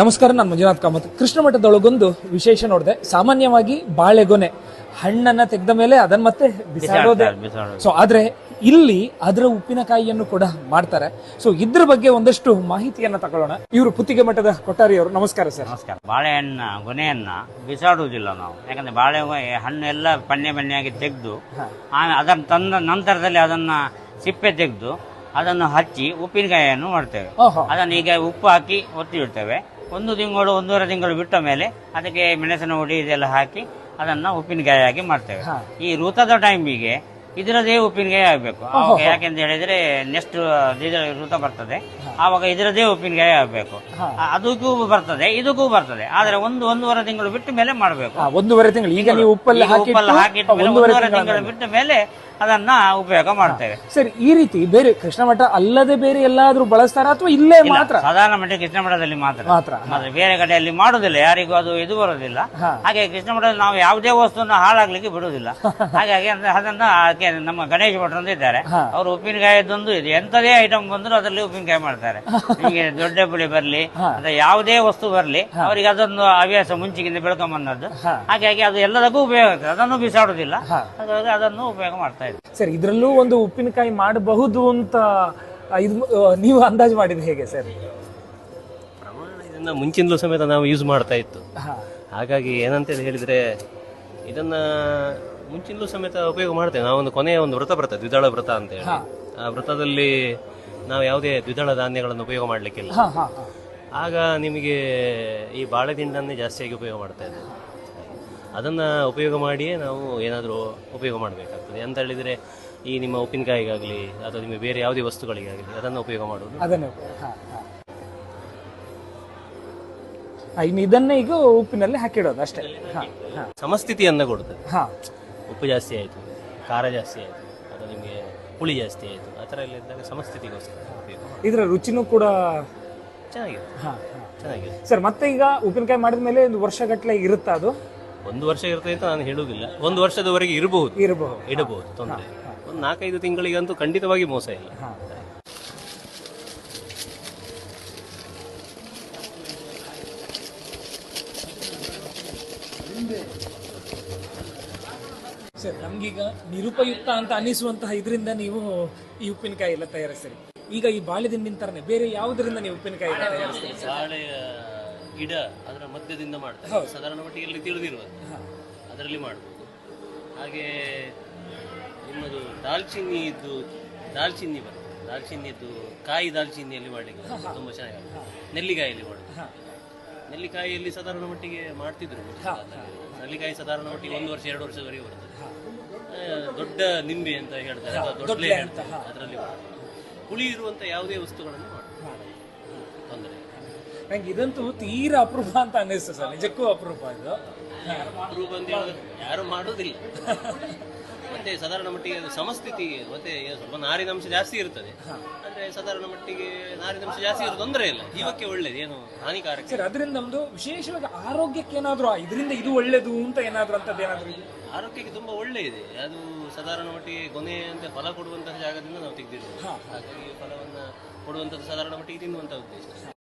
ನಮಸ್ಕಾರ ನಾನು ಮಂಜುನಾಥ್ ಕಾಮತ್. ಕೃಷ್ಣ ಮಠದೊಳಗೊಂದು ವಿಶೇಷ ನೋಡಿದೆ. ಸಾಮಾನ್ಯವಾಗಿ ಬಾಳೆಗೊನೆ ಹಣ್ಣನ್ನ ತೆಗೆದ ಮೇಲೆ ಅದನ್ನ ಮತ್ತೆ ಬಿಸಾಡೋದೆ. ಸೊ ಆದ್ರೆ ಇಲ್ಲಿ ಅದರ ಉಪ್ಪಿನಕಾಯಿಯನ್ನು ಕೂಡ ಮಾಡ್ತಾರೆ. ಸೊ ಇದ್ರ ಬಗ್ಗೆ ಒಂದಷ್ಟು ಮಾಹಿತಿಯನ್ನ ತಗೊಳ್ಳೋಣ. ಇವರು ಪುತ್ತಿಗೆ ಮಠದ ಕೊಟ್ಟಾರಿಯವರು ನಮಸ್ಕಾರ ಸರ್. ನಮಸ್ಕಾರ. ಬಾಳೆಹಣ್ಣ ಗೊನೆಯನ್ನ ಬಿಸಾಡುವುದಿಲ್ಲ ನಾವು. ಯಾಕಂದ್ರೆ ಬಾಳೆ ಹಣ್ಣು ಎಲ್ಲ ಪನ್ನೆ ಪನ್ನೆಯಾಗಿ ತೆಗೆದು ಆ ಅದನ್ನು ತಂದ ನಂತರದಲ್ಲಿ ಅದನ್ನ ಸಿಪ್ಪೆ ತೆಗೆದು ಅದನ್ನು ಹಚ್ಚಿ ಉಪ್ಪಿನಕಾಯಿಯನ್ನು ಮಾಡ್ತೇವೆ. ಓಹೋ. ಅದನ್ನು ಈಗ ಉಪ್ಪು ಹಾಕಿ ಒತ್ತಿ ಇಡ್ತೇವೆ. ಒಂದು ತಿಂಗಳು ಒಂದೂವರೆ ತಿಂಗಳು ಬಿಟ್ಟ ಮೇಲೆ ಅದಕ್ಕೆ ಮೆಣಸಿನ ಹುಡಿ ಇದೆಲ್ಲ ಹಾಕಿ ಅದನ್ನು ಉಪ್ಪಿನಕಾಯಿ ಹಾಕಿ ಮಾಡ್ತೇವೆ. ಈ ಋತದ ಟೈಮಿಗೆ ಇದರದೇ ಉಪ್ಪಿನಕಾಯಿ ಆಗಬೇಕು. ಯಾಕೆ ಯಾಕೆಂತ ಹೇಳಿದ್ರೆ ನೆಕ್ಸ್ಟ್ ಋತ ಬರ್ತದೆ. ಆವಾಗ ಇದರದೇ ಉಪ್ಪಿನಕಾಯಿ ಆಗಬೇಕು. ಅದಕ್ಕೂ ಬರ್ತದೆ ಇದಕ್ಕೂ ಬರ್ತದೆ. ಆದ್ರೆ ಒಂದು ಒಂದೂವರೆ ತಿಂಗಳು ಬಿಟ್ಟ ಮೇಲೆ ಮಾಡಬೇಕು. ಒಂದೂವರೆ ತಿಂಗಳು. ಈಗ ನೀವು ಉಪ್ಪಲ್ಲಿ ಹಾಕಿಟ್ಟ ಒಂದೂವರೆ ತಿಂಗಳು ಬಿಟ್ಟ ಮೇಲೆ ಅದನ್ನ ಉಪಯೋಗ ಮಾಡ್ತೇವೆ. ಸರಿ ಈ ರೀತಿ ಬೇರೆ ಕೃಷ್ಣ ಮಠ ಅಲ್ಲದೆ ಬೇರೆ ಎಲ್ಲಾದ್ರೂ ಬಳಸ್ತಾರ ಅಥವಾ ಇಲ್ಲೇ ಮಾತ್ರ? ಸಾಧಾರಣ ಮಠ ಕೃಷ್ಣ ಮಠದಲ್ಲಿ ಮಾತ್ರ. ಮಾತ್ರ. ಬೇರೆ ಕಡೆಯಲ್ಲಿ ಮಾಡುದಿಲ್ಲ ಯಾರಿಗೂ ಅದು ಇದು ಬರೋದಿಲ್ಲ. ಹಾಗೆ ಕೃಷ್ಣ ಮಠದಲ್ಲಿ ನಾವು ಯಾವುದೇ ವಸ್ತುವನ್ನು ಹಾಳಾಗ್ಲಿಕ್ಕೆ ಬಿಡುವುದಿಲ್ಲ ಹಾಗಾಗಿ ಅದನ್ನ ಆಕೆ ನಮ್ಮ ಗಣೇಶ್ ಭಟ್ರು ಅಂತ ಇದ್ದಾರೆ ಅವ್ರು ಉಪ್ಪಿನಕಾಯಿದೊಂದು ಇದೆ ಎಂತದೇ ಐಟಮ್ ಬಂದ್ರು ಅದರಲ್ಲಿ ಉಪ್ಪಿನಕಾಯಿ ಮಾಡ್ತಾರೆ. ನಿಮಗೆ ದೊಡ್ಡ ಪುಳಿ ಬರ್ಲಿ. ಅಥವಾ ಯಾವುದೇ ವಸ್ತು ಬರ್ಲಿ ಅವರಿಗೆ ಅದೊಂದು ಹವ್ಯಾಸ ಮುಂಚಿಗಿಂತ ಬೆಳ್ಕೊಂಬಂದದ್ದು. ಹಾಗಾಗಿ ಅದು ಎಲ್ಲದಕ್ಕೂ ಉಪಯೋಗ ಆಗ್ತದೆ. ಅದನ್ನು ಬಿಸಾಡುದಿಲ್ಲ. ಹಾಗಾಗಿ ಅದನ್ನು ಉಪಯೋಗ ಮಾಡ್ತಾ ಇದ್ದಾರೆ ಸರ್ ಇದ್ರಲ್ಲೂ ಒಂದು ಉಪ್ಪಿನಕಾಯಿ ಮಾಡಬಹುದು ಅಂತ ಇದು ನೀವು ಅಂದಾಜು ಮಾಡಿದ ಹೇಗೆ ಸರ್? ಇದನ್ನ ಮುಂಚಿನಲ್ಲೂ ಸಮೇತ ನಾವು ಯೂಸ್ ಮಾಡ್ತಾ ಇತ್ತು. ಹಾಗಾಗಿ ಏನಂತ ಹೇಳಿದ್ರೆ ಇದನ್ನ ಮುಂಚಿನಲೂ ಸಮೇತ ಉಪಯೋಗ ಮಾಡ್ತೇವೆ. ನಾವೊಂದು ಕೊನೆಯ ಒಂದು ವ್ರತ ಬರ್ತದೆ ದ್ವಿದಳ ವ್ರತ ಅಂತ ಹೇಳಿ. ಆ ವ್ರತದಲ್ಲಿ ನಾವು ಯಾವುದೇ ದ್ವಿದಳ ಧಾನ್ಯಗಳನ್ನು ಉಪಯೋಗ ಮಾಡಲಿಕ್ಕಿಲ್ಲ. ಆಗ ನಿಮಗೆ ಈ ಬಾಳೆದಿಂಡನ್ನೇ ಜಾಸ್ತಿಯಾಗಿ ಉಪಯೋಗ ಮಾಡ್ತಾ ಇದ್ದೇವೆ. ಅದನ್ನು ಉಪಯೋಗ ಮಾಡಿಯೇ ನಾವು ಏನಾದರೂ ಉಪಯೋಗ ಮಾಡಬೇಕಾಗ್ತದೆ. ಅಂತ ಹೇಳಿದರೆ ಈ ನಿಮ್ಮ ಉಪ್ಪಿನಕಾಯಿಗಾಗಲಿ ಅಥವಾ ನಿಮಗೆ ಬೇರೆ ಯಾವುದೇ ವಸ್ತುಗಳಿಗಾಗಲಿ ಅದನ್ನು ಉಪಯೋಗ ಮಾಡುವುದು. ಅದನ್ನು ಇನ್ನು ಇದನ್ನೇ ಈಗ ಉಪ್ಪಿನಲ್ಲಿ ಹಾಕಿಡೋದು ಅಷ್ಟೇ. ಸಮಸ್ಥಿತಿಯನ್ನ ಕೊಡ್ತದೆ ಉಪ್ಪು ಜಾಸ್ತಿ ಆಯಿತು ಖಾರ ಜಾಸ್ತಿ ಆಯಿತು ಅಥವಾ ನಿಮಗೆ ಹುಳಿ ಜಾಸ್ತಿ ಆಯಿತು ಆ ಥರ ಎಲ್ಲ ಇದ್ದಾಗ ಸಮಸ್ಥಿತಿಗೋಸ್ಕರ ಉಪಯೋಗ ಇದರ ರುಚಿನೂ ಕೂಡ ಚೆನ್ನಾಗಿದೆ. ಹಾಂ ಚೆನ್ನಾಗಿದೆ. ಸರ್ ಮತ್ತೆ ಈಗ ಉಪ್ಪಿನಕಾಯಿ ಮಾಡಿದ ಮೇಲೆ ಒಂದು ವರ್ಷಗಟ್ಟಲೆ ಇರುತ್ತಾ ಅದು? ಒಂದು ವರ್ಷ ಇರ್ತದೆ ಅಂತ ನಾನು ಹೇಳುವುದಿಲ್ಲ. ಒಂದು ವರ್ಷದವರೆಗೆ ಇರಬಹುದು. ಇರಬಹುದು. ಇಡಬಹುದು ತೊಂದರೆ ಒಂದು ನಾಲ್ಕೈದು ತಿಂಗಳಿಗಂತೂ ಖಂಡಿತವಾಗಿ ಮೋಸ ಇಲ್ಲ. ಹಾ. ಸರ್ ನಮ್ಗೀಗ ನಿರುಪಯುಕ್ತ ಅಂತ ಅನಿಸುವಂತಹ ಇದರಿಂದ ನೀವು ಈ ಉಪ್ಪಿನಕಾಯಿ ಎಲ್ಲ ತಯಾರಿಸ್ತೀರಿ. ಈಗ ಈ ಬಾಳೆದಿಂಡಿನ ತರನೇ ಬೇರೆ ಯಾವುದರಿಂದ ನೀವು ಉಪ್ಪಿನಕಾಯಿ ಎಲ್ಲ ತಯಾರಿಸ್ತೀರಿ? ಸರ್ ಬಾಳೆಯ ಗಿಡ ಅದರ ಮಧ್ಯದಿಂದ ಮಾಡ್ತಾರೆ. ಸಾಧಾರಣ ಮಟ್ಟಿಗೆ ತಿಳಿದಿರುವ ಅದರಲ್ಲಿ ಮಾಡ್ಬೋದು. ಹಾಗೆ ನಿಮ್ಮದು ದಾಲ್ಚಿನ್ನಿ ಇದ್ದು ದಾಲ್ಚಿನ್ನಿ ಬರ್ತದೆ. ದಾಲ್ಚಿನ್ನಿದ್ದು ಕಾಯಿ ದಾಲ್ಚಿನ್ನಿಯಲ್ಲಿ ಮಾಡಲಿಕ್ಕೆ ತುಂಬ ಚೆನ್ನಾಗಿ ನೆಲ್ಲಿಕಾಯಲ್ಲಿ ಮಾಡೋದು ನೆಲ್ಲಿಕಾಯಿಯಲ್ಲಿ ಸಾಧಾರಣ ಮಟ್ಟಿಗೆ ಮಾಡ್ತಿದ್ರು. ನೆಲ್ಲಿಕಾಯಿ ಸಾಧಾರಣ ಮಟ್ಟಿಗೆ ಒಂದು ವರ್ಷ ಎರಡು ವರ್ಷದವರೆಗೆ ಬರ್ತದೆ ದೊಡ್ಡ ನಿಂಬೆ ಅಂತ ಹೇಳ್ತಾರೆ ದೊಡ್ಡಲೆ ಹೇಳ್ತಾರೆ ಅದರಲ್ಲಿ. ಹುಳಿ ಇರುವಂತ ಯಾವುದೇ ವಸ್ತುಗಳನ್ನು ಮಾಡಿ. ತೊಂದರೆ. ನಂಗೆ ಇದಂತೂ ತೀರಾ ಅಪರೂಪ ಅಂತ ಅನ್ನಿಸ್ತು ಸರ್ ನಿಜಕ್ಕೂ ಅಪರೂಪ ಇದು. ಅಪರೂಪ ಅಂತ ಯಾರು ಮಾಡೋದಿಲ್ಲ. ಮತ್ತೆ ಸಾಧಾರಣ ಮಟ್ಟಿಗೆ ಅದು ಸಮಸ್ಥಿತಿ ಮತ್ತೆ ಸ್ವಲ್ಪ ಸ್ವಲ್ಪ ನಾರಿನಂಶ ಜಾಸ್ತಿ ಇರ್ತದೆ. ಅಂದ್ರೆ ಸಾಧಾರಣ ಮಟ್ಟಿಗೆ ನಾರಿನಂಶ ಜಾಸ್ತಿ ಇರೋದು ತೊಂದರೆ ಇಲ್ಲ. ಜೀವಕ್ಕೆ ಒಳ್ಳೇದು ಏನು ಹಾನಿಕಾರಕ ಸರ್ ಅದರಿಂದ ನಮ್ದು ವಿಶೇಷವಾಗಿ ಆರೋಗ್ಯಕ್ಕೆ ಏನಾದ್ರು ಇದರಿಂದ ಇದು ಒಳ್ಳೇದು ಅಂತ ಏನಾದ್ರು ಅಂತದ್ದು ಏನಾದ್ರು ಆರೋಗ್ಯಕ್ಕೆ ತುಂಬಾ ಒಳ್ಳೆ ಇದೆ. ಅದು ಸಾಧಾರಣ ಮಟ್ಟಿಗೆ ಕೊನೆ ಅಂತ ಫಲ ಕೊಡುವಂತಹ ಜಾಗದಿಂದ ನಾವು ತೆಗೆದಿರುವುದು ಹಾಗಾಗಿ ಫಲವನ್ನ ಕೊಡುವಂಥದ್ದು ಸಾಧಾರಣ ಮಟ್ಟಿಗೆ ತಿನ್ನುವಂತಹ ಉದ್ದೇಶ.